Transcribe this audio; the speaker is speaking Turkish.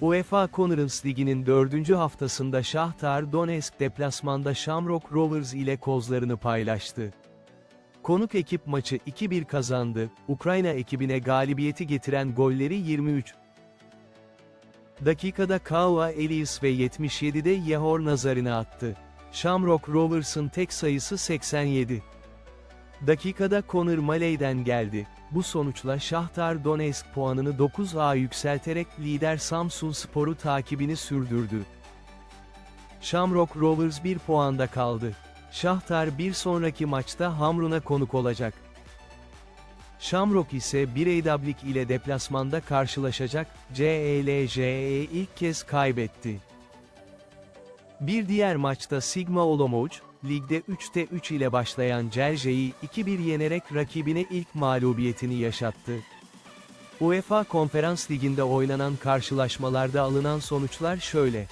UEFA Conference Ligi'nin dördüncü haftasında Şahtar Donetsk deplasmanda Shamrock Rovers ile kozlarını paylaştı. Konuk ekip maçı 2-1 kazandı, Ukrayna ekibine galibiyeti getiren golleri 23. Dakikada Kaua Elias ve 77'de Yehor Nazarina attı. Shamrock Rovers'ın tek sayısı 87. Dakikada Conor Maley'den geldi. Bu sonuçla Şahtar Donetsk puanını 9'a yükselterek lider Samsun Spor'u takibini sürdürdü. Shamrock Rovers 1 puanda kaldı. Şahtar bir sonraki maçta Hamrun'a konuk olacak. Shamrock ise Bireydablik ile deplasmanda karşılaşacak, CELJE ilk kez kaybetti. Bir diğer maçta Sigma Olomouc, ligde 3'te 3 ile başlayan Celje'yi 2-1 yenerek rakibine ilk mağlubiyetini yaşattı. UEFA Konferans Ligi'nde oynanan karşılaşmalarda alınan sonuçlar şöyle.